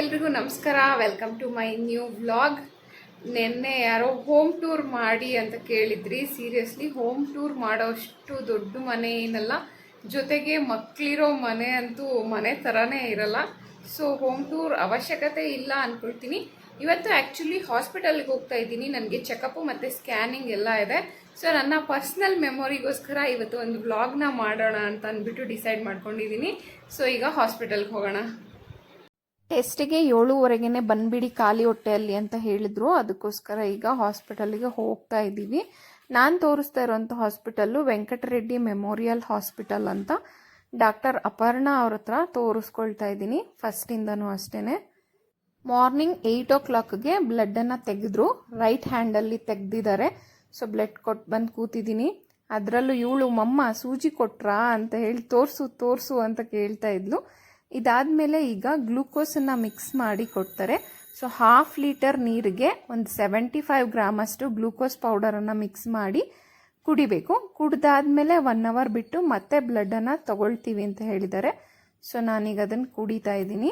ಎಲ್ರಿಗೂ ನಮಸ್ಕಾರ. Welcome to my new vlog ನಿನ್ನೆ ಯಾರೋ ಹೋಮ್ ಟೂರ್ ಮಾಡಿ ಅಂತ ಕೇಳಿದ್ರಿ. ಸೀರಿಯಸ್ಲಿ ಹೋಮ್ ಟೂರ್ ಮಾಡೋಷ್ಟು ದೊಡ್ಡ ಮನೆ ಏನಲ್ಲ. ಜೊತೆಗೆ ಮಕ್ಕಳಿರೋ ಮನೆ ಅಂತೂ ಮನೆ ಥರನೇ ಇರಲ್ಲ. ಸೊ ಹೋಮ್ ಟೂರ್ ಅವಶ್ಯಕತೆ ಇಲ್ಲ ಅಂದ್ಕೊಳ್ತೀನಿ ಇವತ್ತು ಆ್ಯಕ್ಚುಲಿ ಹಾಸ್ಪಿಟಲ್ಗೆ ಹೋಗ್ತಾ ಇದ್ದೀನಿ. ನನಗೆ ಚೆಕಪ್ಪು ಮತ್ತು ಸ್ಕ್ಯಾನಿಂಗ್ ಎಲ್ಲ ಇದೆ. ಸೊ ನನ್ನ ಪರ್ಸ್ನಲ್ ಮೆಮೊರಿಗೋಸ್ಕರ ಇವತ್ತು ಒಂದು ವ್ಲಾಗ್ನ ಮಾಡೋಣ ಅಂತ ಅಂದ್ಬಿಟ್ಟು ಡಿಸೈಡ್ ಮಾಡ್ಕೊಂಡಿದ್ದೀನಿ. ಸೊ ಈಗ ಹಾಸ್ಪಿಟಲ್ಗೆ ಹೋಗೋಣ. ಟೆಸ್ಟಿಗೆ ಏಳುವರೆಗೇನೆ ಬಂದ್ಬಿಡಿ ಖಾಲಿ ಹೊಟ್ಟೆಯಲ್ಲಿ ಅಂತ ಹೇಳಿದ್ರು. ಅದಕ್ಕೋಸ್ಕರ ಈಗ ಹಾಸ್ಪಿಟಲ್ಗೆ ಹೋಗ್ತಾ ಇದ್ದೀವಿ. ನಾನು ತೋರಿಸ್ತಾ ಇರೋಂಥ ಹಾಸ್ಪಿಟಲ್ಲು ವೆಂಕಟರೆಡ್ಡಿ ಮೆಮೋರಿಯಲ್ ಹಾಸ್ಪಿಟಲ್ ಅಂತ ಡಾಕ್ಟರ್ ಅಪರ್ಣಾ ಅವ್ರ ಹತ್ರ ತೋರಿಸ್ಕೊಳ್ತಾ ಇದ್ದೀನಿ. ಫಸ್ಟಿಂದನೂ ಅಷ್ಟೇ ಮಾರ್ನಿಂಗ್ ಏಯ್ಟ್ ಓ ಕ್ಲಾಕ್ಗೆ ಬ್ಲಡ್ಡನ್ನು ತೆಗೆದ್ರು. ರೈಟ್ ಹ್ಯಾಂಡಲ್ಲಿ ತೆಗ್ದಿದ್ದಾರೆ. ಸೊ ಬ್ಲಡ್ ಕೊಟ್ಟು ಬಂದು ಕೂತಿದ್ದೀನಿ. ಅದರಲ್ಲೂ ಇವಳು ಮಮ್ಮ ಸೂಜಿ ಕೊಟ್ರಾ ಅಂತ ಹೇಳಿ ತೋರಿಸು ತೋರಿಸು ಅಂತ ಕೇಳ್ತಾ ಇದ್ಲು. ಇದಾದಮೇಲೆ ಈಗ ಗ್ಲೂಕೋಸನ್ನು ಮಿಕ್ಸ್ ಮಾಡಿ ಕೊಡ್ತಾರೆ. ಸೊ ಹಾಫ್ ಲೀಟರ್ ನೀರಿಗೆ ಒಂದು ಸೆವೆಂಟಿ ಫೈವ್ ಗ್ರಾಮಷ್ಟು ಗ್ಲೂಕೋಸ್ ಪೌಡರನ್ನು ಮಿಕ್ಸ್ ಮಾಡಿ ಕುಡಿಬೇಕು. ಕುಡ್ದಾದ್ಮೇಲೆ ಒನ್ ಅವರ್ ಬಿಟ್ಟು ಮತ್ತೆ ಬ್ಲಡ್ಡನ್ನು ತಗೊಳ್ತೀವಿ ಅಂತ ಹೇಳಿದ್ದಾರೆ. ಸೊ ನಾನೀಗ ಅದನ್ನು ಕುಡಿತಾ ಇದ್ದೀನಿ.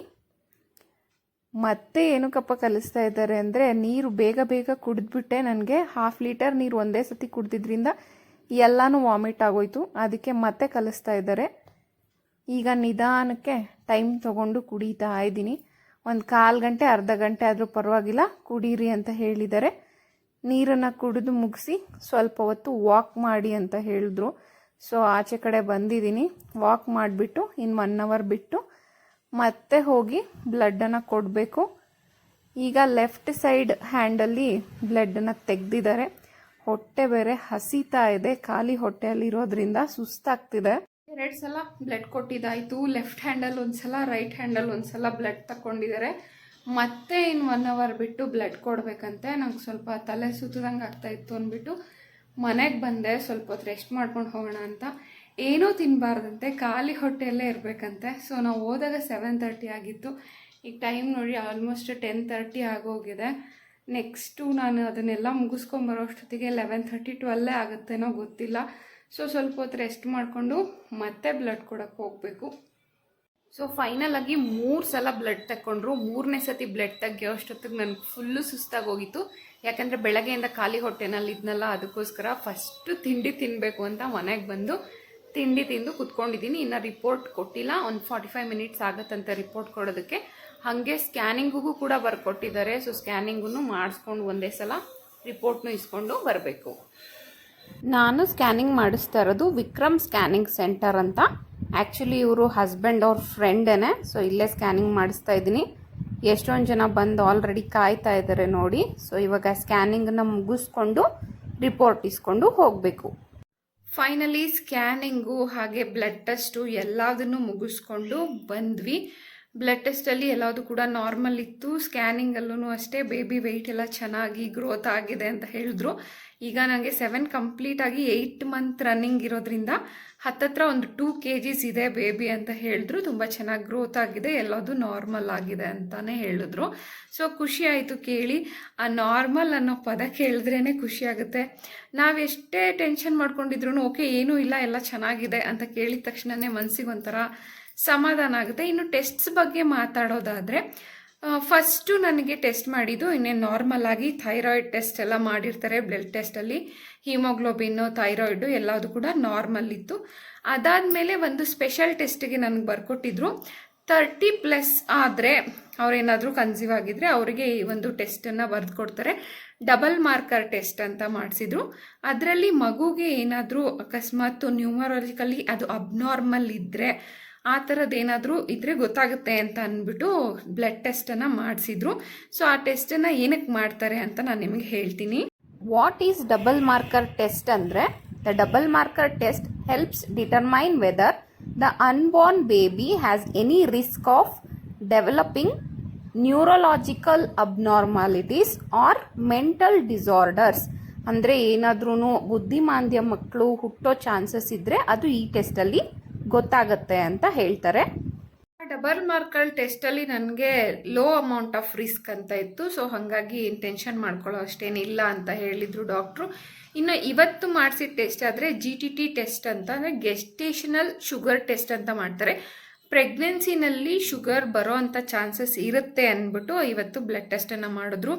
ಮತ್ತೆ ಏನಕ್ಕಪ್ಪ ಕಲಿಸ್ತಾ ಇದ್ದಾರೆ ಅಂದರೆ ನೀರು ಬೇಗ ಬೇಗ ಕುಡಿದ್ಬಿಟ್ಟೆ ನನಗೆ ಹಾಫ್ ಲೀಟರ್ ನೀರು ಒಂದೇ ಸತಿ ಕುಡ್ದಿದ್ರಿಂದ ಎಲ್ಲನೂ ವಾಮಿಟ್ ಆಗೋಯ್ತು. ಅದಕ್ಕೆ ಮತ್ತೆ ಕಲಿಸ್ತಾ ಇದ್ದಾರೆ. ಈಗ ನಿಧಾನಕ್ಕೆ ಟೈಮ್ ತಗೊಂಡು ಕುಡಿತಾ ಇದ್ದೀನಿ. ಒಂದು ಕಾಲು ಗಂಟೆ, ಅರ್ಧ ಗಂಟೆ ಆದರೂ ಪರವಾಗಿಲ್ಲ, ಕುಡೀರಿ ಅಂತ ಹೇಳಿದ್ದಾರೆ. ನೀರನ್ನು ಕುಡಿದು ಮುಗಿಸಿ ಸ್ವಲ್ಪ ಹೊತ್ತು ವಾಕ್ ಮಾಡಿ ಅಂತ ಹೇಳಿದ್ರು. ಸೊ ಆಚೆ ಕಡೆ ಬಂದಿದ್ದೀನಿ. ವಾಕ್ ಮಾಡಿಬಿಟ್ಟು ಇನ್ನು ಒನ್ ಅವರ್ ಬಿಟ್ಟು ಮತ್ತೆ ಹೋಗಿ ಬ್ಲಡ್ಡನ್ನು ಕೊಡಬೇಕು. ಈಗ ಲೆಫ್ಟ್ ಸೈಡ್ ಹ್ಯಾಂಡಲ್ಲಿ ಬ್ಲಡ್ಡನ್ನು ತೆಗೆದಿದ್ದಾರೆ. ಹೊಟ್ಟೆ ಬೇರೆ ಹಸಿತಾ ಇದೆ. ಖಾಲಿ ಹೊಟ್ಟೆಯಲ್ಲಿರೋದ್ರಿಂದ ಸುಸ್ತಾಗ್ತಿದೆ. ಎರಡು ಸಲ ಬ್ಲಡ್ ಕೊಟ್ಟಿದ್ದಾಯಿತು. ಲೆಫ್ಟ್ ಹ್ಯಾಂಡಲ್ಲಿ ಒಂದ್ಸಲ ರೈಟ್ ಹ್ಯಾಂಡಲ್ಲಿ ಒಂದ್ಸಲ ಬ್ಲಡ್ ತಗೊಂಡಿದ್ದಾರೆ ಮತ್ತೆ ಇನ್ನು ಒನ್ ಅವರ್ ಬಿಟ್ಟು ಬ್ಲಡ್ ಕೊಡಬೇಕಂತೆ. ನಂಗೆ ಸ್ವಲ್ಪ ತಲೆ ಸುತ್ತದಂಗೆ ಆಗ್ತಾ ಇತ್ತು ಅಂದ್ಬಿಟ್ಟು ಮನೆಗೆ ಬಂದೆ. ಸ್ವಲ್ಪ ಹೊತ್ತು ರೆಸ್ಟ್ ಮಾಡ್ಕೊಂಡು ಹೋಗೋಣ ಅಂತ. ಏನೂ ತಿನ್ನಬಾರ್ದಂತೆ ಖಾಲಿ ಹೊಟ್ಟೆಯಲ್ಲೇ ಇರಬೇಕಂತೆ. ಸೊ ನಾವು ಹೋದಾಗ ಸೆವೆನ್ ತರ್ಟಿ ಆಗಿತ್ತು. ಈಗ ಟೈಮ್ ನೋಡಿ ಆಲ್ಮೋಸ್ಟ್ ಟೆನ್ ತರ್ಟಿ ಆಗೋಗಿದೆ. ನೆಕ್ಸ್ಟು ನಾನು ಅದನ್ನೆಲ್ಲ ಮುಗಿಸ್ಕೊಂಬರೋ ಅಷ್ಟೊತ್ತಿಗೆ ಲೆವೆನ್ ತರ್ಟಿ ಟ್ವೆಲ್ಲೇ ಆಗುತ್ತೇನೋ ಗೊತ್ತಿಲ್ಲ. ಸೊ ಸ್ವಲ್ಪ ಹೊತ್ತು ರೆಸ್ಟ್ ಮಾಡಿಕೊಂಡು ಮತ್ತೆ ಬ್ಲಡ್ ಕೊಡೋಕ್ಕೆ ಹೋಗಬೇಕು. ಸೊ ಫೈನಲ್ ಆಗಿ ಮೂರು ಸಲ ಬ್ಲಡ್ ತಗೊಂಡ್ರು ಮೂರನೇ ಸತಿ ಬ್ಲಡ್ ತೆಗಿಯೋ ಅಷ್ಟೊತ್ತಿಗೆ ನನಗೆ ಫುಲ್ಲು ಸುಸ್ತಾಗಿ ಹೋಗಿತ್ತು ಯಾಕಂದರೆ ಬೆಳಗ್ಗೆಯಿಂದ ಖಾಲಿ ಹೊಟ್ಟೆನಲ್ಲಿ ಇದ್ನಲ್ಲ, ಅದಕ್ಕೋಸ್ಕರ ಫಸ್ಟು ತಿಂಡಿ ತಿನ್ನಬೇಕು ಅಂತ ಮನೆಗೆ ಬಂದು ತಿಂಡಿ ತಿಂದು ಕುತ್ಕೊಂಡಿದ್ದೀನಿ. ಇನ್ನು ರಿಪೋರ್ಟ್ ಕೊಟ್ಟಿಲ್ಲ. ಒಂದು ಫಾರ್ಟಿ ಫೈವ್ ಮಿನಿಟ್ಸ್ ಆಗುತ್ತಂತೆ ರಿಪೋರ್ಟ್ ಕೊಡೋದಕ್ಕೆ. ಹಾಗೆ ಸ್ಕ್ಯಾನಿಂಗಿಗೂ ಕೂಡ ಬರ್ಕೊಟ್ಟಿದ್ದಾರೆ. ಸೊ ಸ್ಕ್ಯಾನಿಂಗೂ ಮಾಡಿಸ್ಕೊಂಡು ಒಂದೇ ಸಲ ರಿಪೋರ್ಟ್ನು ಇಸ್ಕೊಂಡು ಬರಬೇಕು. ನಾನು ಸ್ಕ್ಯಾನಿಂಗ್ ಮಾಡಿಸ್ತಾ ಇರೋದು ವಿಕ್ರಮ್ ಸ್ಕ್ಯಾನಿಂಗ್ ಸೆಂಟರ್ ಅಂತ. ಆ್ಯಕ್ಚುಲಿ ಇವರು ಹಸ್ಬೆಂಡ್ ಅವ್ರ ಫ್ರೆಂಡೇನೆ ಸೊ ಇಲ್ಲೇ ಸ್ಕ್ಯಾನಿಂಗ್ ಮಾಡಿಸ್ತಾ ಇದ್ದೀನಿ. ಎಷ್ಟೊಂದು ಜನ ಬಂದು ಆಲ್ರೆಡಿ ಕಾಯ್ತಾ ಇದ್ದಾರೆ ನೋಡಿ. ಸೊ ಇವಾಗ ಸ್ಕ್ಯಾನಿಂಗನ್ನ ಮುಗಿಸ್ಕೊಂಡು ರಿಪೋರ್ಟ್ ಇಸ್ಕೊಂಡು ಹೋಗಬೇಕು. ಫೈನಲಿ ಸ್ಕ್ಯಾನಿಂಗು ಹಾಗೆ ಬ್ಲಡ್ ಟೆಸ್ಟು ಎಲ್ಲದನ್ನು ಮುಗಿಸ್ಕೊಂಡು ಬಂದ್ವಿ. ಬ್ಲಡ್ ಟೆಸ್ಟಲ್ಲಿ ಎಲ್ಲದು ಕೂಡ ನಾರ್ಮಲ್ ಇತ್ತು. ಸ್ಕ್ಯಾನಿಂಗಲ್ಲೂ ಅಷ್ಟೇ. ಬೇಬಿ ವೆಯ್ಟ್ ಎಲ್ಲ ಚೆನ್ನಾಗಿ ಗ್ರೋತ್ ಆಗಿದೆ ಅಂತ ಹೇಳಿದ್ರು. ಈಗ ನನಗೆ ಸೆವೆನ್ ಕಂಪ್ಲೀಟ್ ಆಗಿ ಏಯ್ಟ್ ಮಂತ್ ರನ್ನಿಂಗ್ ಇರೋದ್ರಿಂದ ಹತ್ತತ್ರ ಒಂದು ಟೂ ಕೆ ಜಿಸ್ ಇದೆ ಬೇಬಿ ಅಂತ ಹೇಳಿದ್ರು. ತುಂಬ ಚೆನ್ನಾಗಿ ಗ್ರೋತ್ ಆಗಿದೆ. ಎಲ್ಲದು ನಾರ್ಮಲ್ ಆಗಿದೆ ಅಂತಾನೆ ಹೇಳಿದ್ರು. ಸೊ ಖುಷಿ ಆಯಿತು ಕೇಳಿ. ಆ ನಾರ್ಮಲ್ ಅನ್ನೋ ಪದ ಕೇಳಿದ್ರೇ ಖುಷಿ ಆಗುತ್ತೆ. ನಾವೆಷ್ಟೇ ಟೆನ್ಷನ್ ಮಾಡ್ಕೊಂಡಿದ್ರು ಓಕೆ ಏನೂ ಇಲ್ಲ, ಎಲ್ಲ ಚೆನ್ನಾಗಿದೆ ಅಂತ ಕೇಳಿದ ತಕ್ಷಣವೇ ಮನಸ್ಸಿಗೆ ಒಂಥರ ಸಮಾಧಾನ ಆಗುತ್ತೆ. ಇನ್ನು ಟೆಸ್ಟ್ಸ್ ಬಗ್ಗೆ ಮಾತಾಡೋದಾದರೆ ಫಸ್ಟು ನನಗೆ ಟೆಸ್ಟ್ ಮಾಡಿದ್ದು ಇನ್ನೇ ನಾರ್ಮಲ್ ಆಗಿ ಥೈರಾಯ್ಡ್ ಟೆಸ್ಟ್ ಎಲ್ಲ ಮಾಡಿರ್ತಾರೆ. ಬ್ಲಡ್ ಟೆಸ್ಟಲ್ಲಿ ಹಿಮೋಗ್ಲೋಬಿನ್ನು ಥೈರಾಯ್ಡು ಎಲ್ಲದು ಕೂಡ ನಾರ್ಮಲ್ ಇತ್ತು. ಅದಾದಮೇಲೆ ಒಂದು ಸ್ಪೆಷಲ್ ಟೆಸ್ಟಿಗೆ ನನಗೆ ಬರ್ಕೊಟ್ಟಿದ್ರು. ತರ್ಟಿ ಪ್ಲಸ್ ಆದರೆ ಅವರೇನಾದರೂ ಕನ್ಸೀವ್ ಆಗಿದ್ರೆ ಅವರಿಗೆ ಈ ಒಂದು ಟೆಸ್ಟನ್ನು ಬರೆದು ಕೊಡ್ತಾರೆ ಡಬಲ್ ಮಾರ್ಕರ್ ಟೆಸ್ಟ್ ಅಂತ ಮಾಡಿಸಿದ್ರು. ಅದರಲ್ಲಿ ಮಗುಗೆ ಏನಾದರೂ ಅಕಸ್ಮಾತ್ ನ್ಯೂಮರಾಲಜಿಕಲಿ ಅದು ಅಬ್ನಾರ್ಮಲ್ ಇದ್ದರೆ ಆ ಥರದ್ದು ಏನಾದರೂ ಇದ್ರೆ ಗೊತ್ತಾಗುತ್ತೆ ಅಂತ ಅಂದ್ಬಿಟ್ಟು ಬ್ಲಡ್ ಟೆಸ್ಟನ್ನು ಮಾಡಿಸಿದ್ರು. ಸೊ ಆ ಟೆಸ್ಟನ್ನು ಏನಕ್ಕೆ ಮಾಡ್ತಾರೆ ಅಂತ ನಾನು ನಿಮಗೆ ಹೇಳ್ತೀನಿ. What is double marker test ಅಂದರೆ the double marker test helps determine whether the unborn baby has any risk of developing neurological abnormalities or mental disorders ಅಂದರೆ ಏನಾದ್ರೂ ಬುದ್ಧಿಮಾಂದ್ಯ ಮಕ್ಕಳು ಹುಟ್ಟೋ ಚಾನ್ಸಸ್ ಇದ್ದರೆ ಅದು ಈ ಟೆಸ್ಟಲ್ಲಿ ಗೊತ್ತಾಗುತ್ತೆ ಅಂತ ಹೇಳ್ತಾರೆ. ಡಬಲ್ ಮಾರ್ಕಲ್ ಟೆಸ್ಟಲ್ಲಿ ನನಗೆ ಲೋ ಅಮೌಂಟ್ ಆಫ್ ರಿಸ್ಕ್ ಅಂತ ಇತ್ತು. ಸೊ ಹಾಗಾಗಿ ಟೆನ್ಷನ್ ಮಾಡ್ಕೊಳ್ಳೋ ಅಷ್ಟೇನಿಲ್ಲ ಅಂತ ಹೇಳಿದರು ಡಾಕ್ಟ್ರು. ಇನ್ನು ಇವತ್ತು ಮಾಡಿಸಿದ ಟೆಸ್ಟ್ ಆದರೆ ಜಿ ಟಿ ಟಿ ಟೆಸ್ಟ್ ಅಂತ, ಅಂದರೆ ಗೆಸ್ಟೇಷನಲ್ ಶುಗರ್ ಟೆಸ್ಟ್ ಅಂತ ಮಾಡ್ತಾರೆ. ಪ್ರೆಗ್ನೆನ್ಸಿನಲ್ಲಿ ಶುಗರ್ ಬರೋ ಅಂಥ ಚಾನ್ಸಸ್ ಇರುತ್ತೆ ಅಂದ್ಬಿಟ್ಟು ಇವತ್ತು ಬ್ಲಡ್ ಟೆಸ್ಟನ್ನು ಮಾಡಿದ್ರು.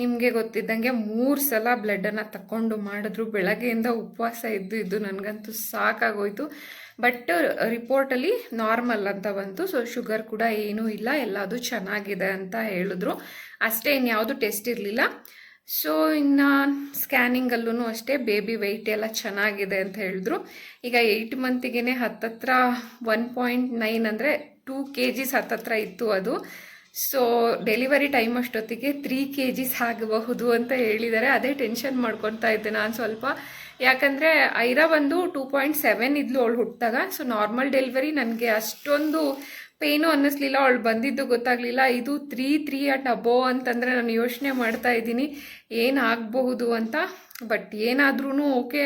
ನಿಮಗೆ ಗೊತ್ತಿದ್ದಂಗೆ ಮೂರು ಸಲ ಬ್ಲಡ್ಡನ್ನು ತಕ್ಕೊಂಡು ಮಾಡಿದ್ರು. ಬೆಳಗ್ಗೆಯಿಂದ ಉಪವಾಸ ಇದ್ದು ಇದ್ದು ನನಗಂತೂ ಸಾಕಾಗೋಯ್ತು. ಬಟ್ ರಿಪೋರ್ಟಲ್ಲಿ ನಾರ್ಮಲ್ ಅಂತ ಬಂತು. ಸೊ ಶುಗರ್ ಕೂಡ ಏನೂ ಇಲ್ಲ. ಎಲ್ಲದು ಚೆನ್ನಾಗಿದೆ ಅಂತ ಹೇಳಿದ್ರು. ಅಷ್ಟೇ ಇನ್ಯಾವುದು ಟೆಸ್ಟ್ ಇರಲಿಲ್ಲ. ಸೊ ಇನ್ನು ಸ್ಕ್ಯಾನಿಂಗಲ್ಲೂ ಅಷ್ಟೇ ಬೇಬಿ ವೆಯ್ಟ್ ಎಲ್ಲ ಚೆನ್ನಾಗಿದೆ ಅಂತ ಹೇಳಿದ್ರು. ಈಗ ಏಯ್ಟ್ ಮಂತಿಗೆ ಹತ್ತತ್ರ ಒನ್ ಪಾಯಿಂಟ್ ನೈನ್ ಅಂದರೆ ಟೂ ಕೆ ಜಿಸ್ ಹತ್ತತ್ರ ಇತ್ತು ಅದು. ಸೊ ಡೆಲಿವರಿ ಟೈಮ್ ಅಷ್ಟೊತ್ತಿಗೆ ತ್ರೀ ಕೆ ಜಿಸ್ ಆಗಬಹುದು ಅಂತ ಹೇಳಿದ್ದಾರೆ. ಅದೇ ಟೆನ್ಷನ್ ಮಾಡ್ಕೊತಾ ಇದ್ದೆ. ನಾನು ಸ್ವಲ್ಪ ಯಾಕಂದರೆ ಐರಾ ಬಂದು ಟೂ ಪಾಯಿಂಟ್ ಸೆವೆನ್ ಇದ್ಲು ಅವಳು ಹುಟ್ಟಿದಾಗ. ಸೊ ನಾರ್ಮಲ್ ಡೆಲಿವರಿ ನನಗೆ ಅಷ್ಟೊಂದು ಪೇನು ಅನ್ನಿಸ್ಲಿಲ್ಲ. ಅವಳು ಬಂದಿದ್ದು ಗೊತ್ತಾಗಲಿಲ್ಲ. ಇದು ತ್ರೀ ತ್ರೀ ಅಟ್ ಅಬೋ ಅಂತಂದರೆ ನಾನು ಯೋಚನೆ ಮಾಡ್ತಾ ಇದ್ದೀನಿ. ಏನು ಆಗಬಹುದು ಅಂತ. ಬಟ್ ಏನಾದ್ರೂ ಓಕೆ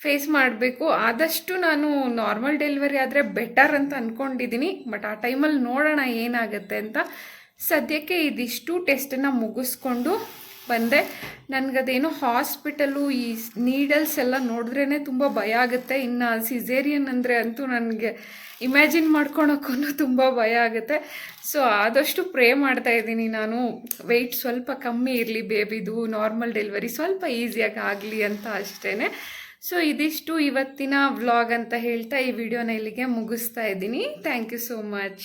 ಫೇಸ್ ಮಾಡಬೇಕು. ಆದಷ್ಟು ನಾನು ನಾರ್ಮಲ್ ಡೆಲಿವರಿ ಆದರೆ ಬೆಟರ್ ಅಂತ ಅಂದ್ಕೊಂಡಿದ್ದೀನಿ ಬಟ್ ಆ ಟೈಮಲ್ಲಿ ನೋಡೋಣ ಏನಾಗುತ್ತೆ ಅಂತ. ಸದ್ಯಕ್ಕೆ ಇದಿಷ್ಟು ಟೆಸ್ಟನ್ನು ಮುಗಿಸ್ಕೊಂಡು ಬಂದೆ. ನನಗದೇನು ಹಾಸ್ಪಿಟಲು ಈ ನೀಡಲ್ಸ್ ಎಲ್ಲ ನೋಡಿದ್ರೇ ತುಂಬ ಭಯ ಆಗುತ್ತೆ. ಇನ್ನು ಸಿಸೇರಿಯನ್ ಅಂದರೆ ಅಂತೂ ನನಗೆ ಇಮ್ಯಾಜಿನ್ ಮಾಡ್ಕೊಳಕ್ಕೂ ತುಂಬ ಭಯ ಆಗುತ್ತೆ. ಸೊ ಆದಷ್ಟು ಪ್ರೇ ಮಾಡ್ತಾ ಇದ್ದೀನಿ ನಾನು. ವೆಯ್ಟ್ ಸ್ವಲ್ಪ ಕಮ್ಮಿ ಇರಲಿ ಬೇಬಿದು, ನಾರ್ಮಲ್ ಡೆಲಿವರಿ ಸ್ವಲ್ಪ ಈಸಿಯಾಗಿ ಆಗಲಿ ಅಂತ ಅಷ್ಟೇ ಸೊ ಇದಿಷ್ಟು ಇವತ್ತಿನ ವ್ಲಾಗ್ ಅಂತ ಹೇಳ್ತಾ ಈ ವಿಡಿಯೋನ ಇಲ್ಲಿಗೆ ಮುಗಿಸ್ತಾ ಇದ್ದೀನಿ. Thank you so much.